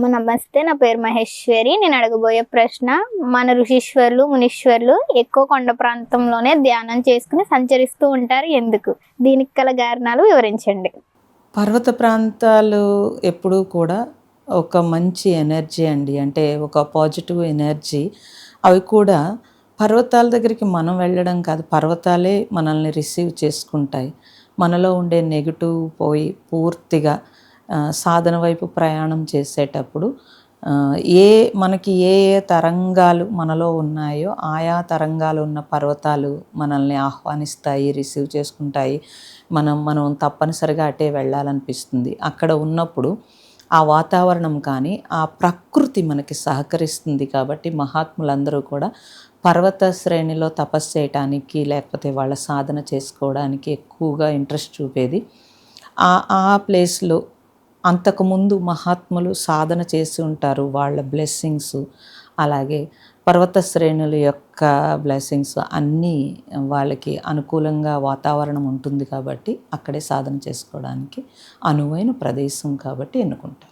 అమ్మ నమస్తే నా పేరు మహేశ్వరి. నేను అడగబోయే ప్రశ్న మన ఋషీశ్వర్లు మునీశ్వర్లు ఎక్కువ కొండ ప్రాంతంలోనే ధ్యానం చేసుకుని సంచరిస్తూ ఉంటారు ఎందుకు? దీనికి గల కారణాలు వివరించండి. పర్వత ప్రాంతాలు ఎప్పుడూ కూడా ఒక మంచి ఎనర్జీ అండి. అంటే ఒక పాజిటివ్ ఎనర్జీ. అవి కూడా పర్వతాల దగ్గరికి మనం వెళ్ళడం కాదు పర్వతాలే మనల్ని రిసీవ్ చేసుకుంటాయి. మనలో ఉండే నెగిటివ్ పోయి పూర్తిగా సాధన వైపు ప్రయాణం చేసేటప్పుడు ఏ మనకి ఏ ఏ తరంగాలు మనలో ఉన్నాయో ఆయా తరంగాలు ఉన్న పర్వతాలు మనల్ని ఆహ్వానిస్తాయి రిసీవ్ చేసుకుంటాయి. మనం మనం తప్పనిసరిగా అటే వెళ్ళాలనిపిస్తుంది. అక్కడ ఉన్నప్పుడు ఆ వాతావరణం కానీ ఆ ప్రకృతి మనకి సహకరిస్తుంది కాబట్టి మహాత్ములందరూ కూడా పర్వత శ్రేణిలో తపస్సు చేయటానికి లేకపోతే వాళ్ళ సాధన చేసుకోవడానికి ఎక్కువగా ఇంట్రెస్ట్ చూపేది. ఆ ఆ ప్లేస్లో అంతకుముందు మహాత్ములు సాధన చేసి ఉంటారు వాళ్ళ బ్లెస్సింగ్స్ అలాగే పర్వత శ్రేణుల యొక్క బ్లెస్సింగ్స్ అన్నీ వాళ్ళకి అనుకూలంగా వాతావరణం ఉంటుంది కాబట్టి అక్కడే సాధన చేసుకోవడానికి అనువైన ప్రదేశం కాబట్టి ఎన్నుకుంటారు.